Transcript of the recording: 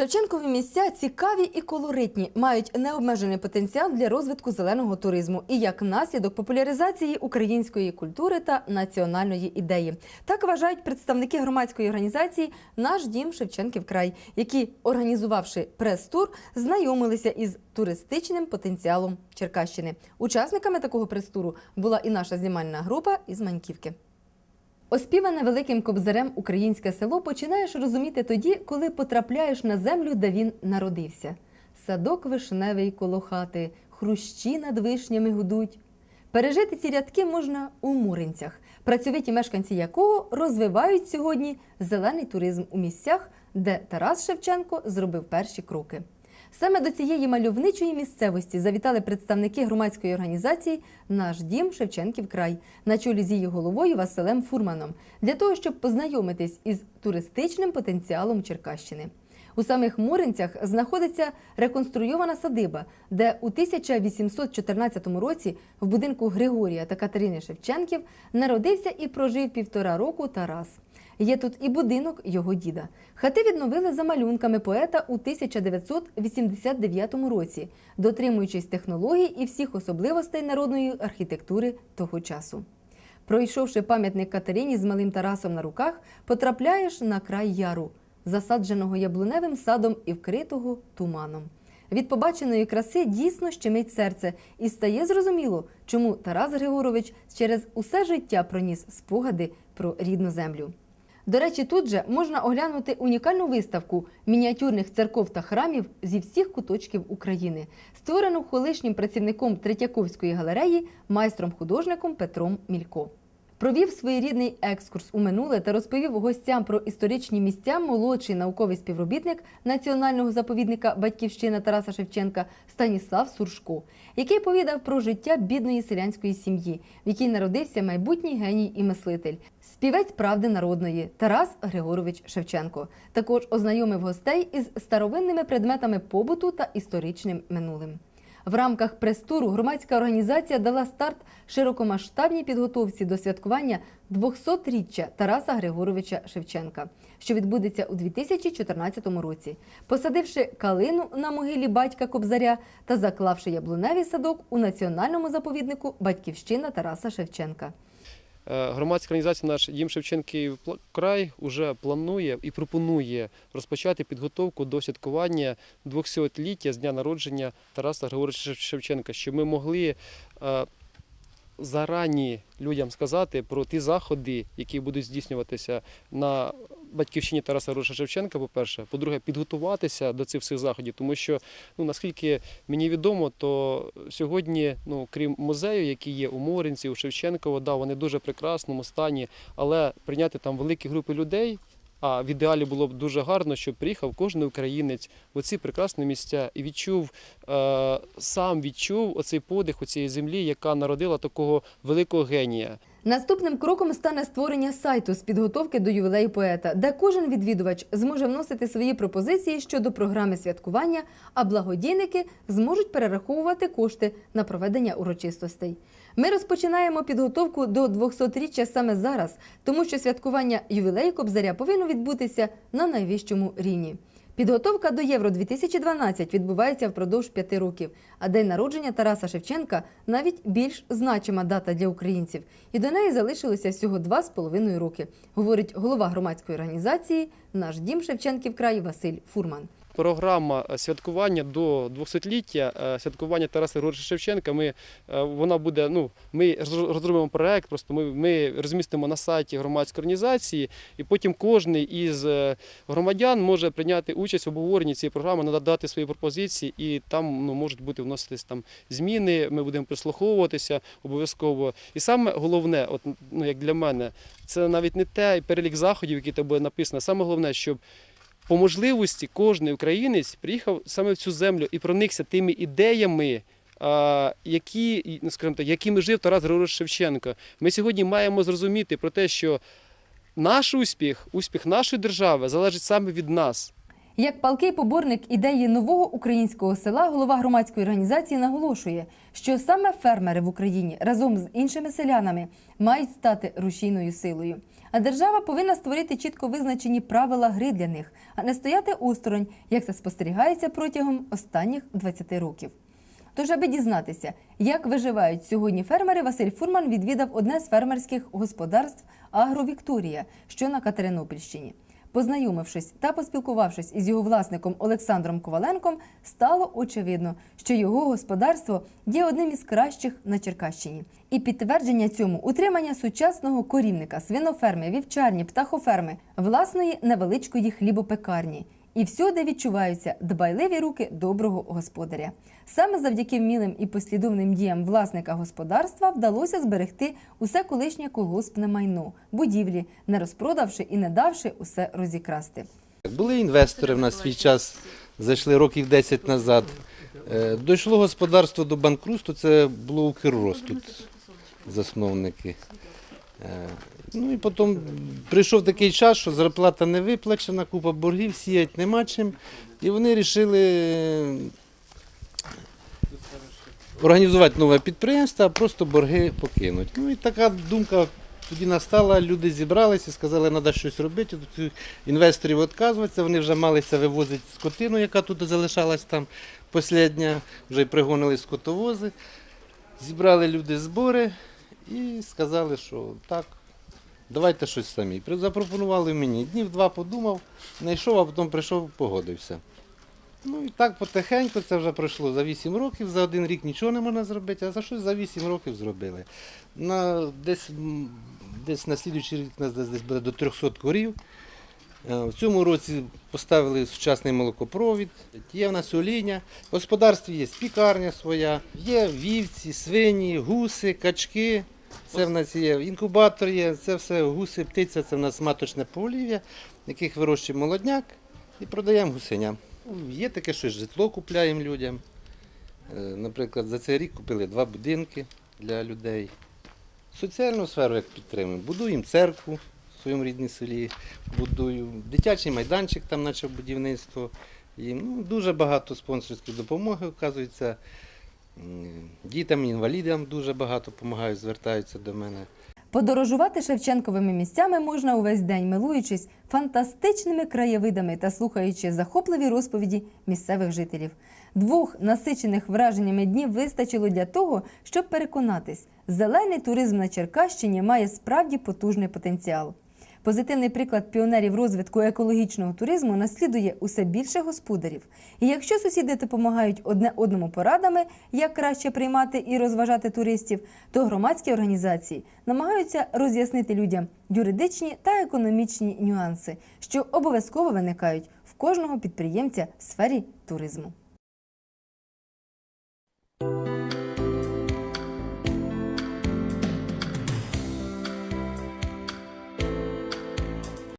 Шевченкові місця цікаві і колоритні, мають необмежений потенціал для розвитку зеленого туризму і як наслідок популяризації української культури та національної ідеї. Так вважають представники громадської організації Наш дім Шевченків край, які, організувавши прес-тур, знайомилися із туристичним потенціалом Черкащини. Учасниками такого прес-туру була і наша знімальна група із Маньківки. Оспіване великим кобзарем українське село починаєш розуміти тоді, коли потрапляєш на землю, де він народився. Садок вишневий коло хати, хрущі над вишнями гудуть. Пережити ці рядки можна у Муринцях, працьовиті мешканці якого розвивають сьогодні зелений туризм у місцях, де Тарас Шевченко зробив перші кроки. Саме до цієї мальовничої місцевості завітали представники громадської організації Наш дім Шевченків край на чолі з її головою Василем Фурманом для того, щоб познайомитись із туристичним потенціалом Черкащини. У самих Муринцях знаходиться реконструйована садиба, де у 1814 році в будинку Григорія та Катерини Шевченків народився і прожив півтора року Тарас. Є тут і будинок його діда. Хати відновили за малюнками поета у 1989 році, дотримуючись технологій і всіх особливостей народної архітектури того часу. Пройшовши пам'ятник Катерині з малим Тарасом на руках, потрапляєш на край яру, засадженого яблуневим садом і вкритого туманом. Від побаченої краси дійсно щемить серце, і стає зрозуміло, чому Тарас Григорович через усе життя проніс спогади про рідну землю. До речі, тут же можна оглянути унікальну виставку мініатюрних церков та храмів зі всіх куточків України, створену колишнім працівником Третьяковської галереї, майстром-художником Петром Мілько. Провів своєрідний екскурс у минуле та розповів гостям про історичні місця молодший науковий співробітник національного заповідника Батьківщина Тараса Шевченка Станіслав Суршко, який повідав про життя бідної селянської сім'ї, в якій народився майбутній геній і мислитель, співець правди народної Тарас Григорович Шевченко. Також ознайомив гостей із старовинними предметами побуту та історичним минулим. В рамках прес-туру громадська організація дала старт широкомасштабній підготовці до святкування 200-річчя Тараса Григоровича Шевченка, що відбудеться у 2014 році, посадивши калину на могилі батька Кобзаря та заклавши яблуневий садок у національному заповіднику Батьківщина Тараса Шевченка. Е, Громадська організація наш Дім Шевченків край вже планує і пропонує розпочати підготовку до святкування 200-ліття з дня народження Тараса Григоровича Шевченка, щоб ми могли е, зарані людям сказати про ті заходи, які будуть здійснюватися на батьківщині Тараса Григоровича Шевченка, по-перше, по-друге, підготуватися до цих всіх заходів, тому що ну наскільки мені відомо, то сьогодні, ну крім музею, який є у Моринці, у Шевченково, да, вони дуже прекрасному стані, але прийняти там великі групи людей. А в ідеалі було б дуже гарно, щоб приїхав кожен українець в ці прекрасні місця і відчув, е, сам відчув оцей подих у цієї землі, яка народила такого великого генія. Наступним кроком стане створення сайту з підготовки до ювілею поета, де кожен відвідувач зможе вносити свої пропозиції щодо програми святкування, а благодійники зможуть перераховувати кошти на проведення урочистостей. Ми розпочинаємо підготовку до 200-річчя саме зараз, тому що святкування ювілею Кобзаря повинно відбутися на найвищому рівні. Підготовка до Євро 2012 відбувається впродовж п'яти років, а день народження Тараса Шевченка навіть більш значима дата для українців, і до неї залишилося всього два з половиною роки, говорить голова громадської організації Наш дім Шевченків край Василь Фурман. Програма е, святкування до 200-ліття е, святкування Тараса Григоровича Шевченка. Ми е, вона буде. Ну ми розробимо проект. Просто ми, ми розмістимо на сайті громадської організації, і потім кожен із громадян може прийняти участь в обговоренні цієї програми, надати свої пропозиції, і там ну можуть бути вноситись там зміни. Ми будемо прислуховуватися обов'язково. І саме головне, от ну як для мене, це навіть не те перелік заходів, які там буде написано. Саме головне, щоб по можливості кожен українець приїхав саме в цю землю і проникся тими ідеями, які, ну, скажімо так, якими жив Тарас Григорович Шевченко. Ми сьогодні маємо зрозуміти про те, що наш успіх, успіх нашої держави залежить саме від нас. Як палкий поборник ідеї нового українського села, голова громадської організації наголошує, що саме фермери в Україні разом з іншими селянами мають стати рушійною силою. А держава повинна створити чітко визначені правила гри для них, а не стояти осторонь, як це спостерігається протягом останніх 20 років. Тож, аби дізнатися, як виживають сьогодні фермери, Василь Фурман відвідав одне з фермерських господарств Агровікторія, що на Катеринопільщині. Познайомившись та поспілкувавшись із його власником Олександром Коваленком, стало очевидно, що його господарство є одним із кращих на Черкащині. І підтвердження цьому утримання сучасного корівника, свиноферми, вівчарні, птахоферми, власної невеличкої хлібопекарні. І всюди відчуваються дбайливі руки доброго господаря. Саме завдяки вмілим і послідовним діям власника господарства вдалося зберегти усе колишнє колгоспне майно, будівлі, не розпродавши і не давши усе розікрасти. Були інвестори в нас свій час, зайшли років 10 назад. Е, Дійшло господарство до банкрутства, це було Укррос тут засновники. Е, Ну і потім прийшов такий час, що зарплата не виплачена, купа боргів, сіяти нема чим. І вони вирішили організувати нове підприємство, а просто борги покинути. Ну і така думка тоді настала, люди зібралися сказали, що треба щось робити. Цих інвесторів відказуватися. Вони вже малися вивозити скотину, яка тут залишалась там послідня, вже пригонили скотовози. Зібрали люди збори і сказали, що так, давайте щось самі. Запропонували мені. Днів два подумав, знайшов, а потім прийшов, погодився. Ну і так потихеньку це вже пройшло за 8 років, за один рік нічого не можна зробити, а за щось за 8 років зробили. На, десь, десь на слідуючий рік нас десь, буде до 300 корів. Е, В цьому році поставили сучасний молокопровід, є в нас олійня. В господарстві є пікарня своя, є вівці, свині, гуси, качки. Це в нас є інкубатор є, це все гуси, птиця, це в нас маточне поголів'я, яких вирощуємо молодняк і продаємо гусеням. Ну, Є таке, що житло купляємо людям. Е, Наприклад, за цей рік купили два будинки для людей. Соціальну сферу як підтримуємо. Будуємо церкву в своєму рідній селі, будую дитячий майданчик, там наче будівництво. І, ну, дуже багато спонсорської допомоги оказується. Дітям, інвалідам дуже багато допомагають, звертаються до мене. Подорожувати Шевченковими місцями можна увесь день, милуючись фантастичними краєвидами та слухаючи захопливі розповіді місцевих жителів. Двох насичених враженнями днів вистачило для того, щоб переконатись, зелений туризм на Черкащині має справді потужний потенціал. Позитивний приклад піонерів розвитку екологічного туризму наслідує усе більше господарів. І якщо сусіди допомагають одне одному порадами, як краще приймати і розважати туристів, то громадські організації намагаються роз'яснити людям юридичні та економічні нюанси, що обов'язково виникають в кожного підприємця в сфері туризму.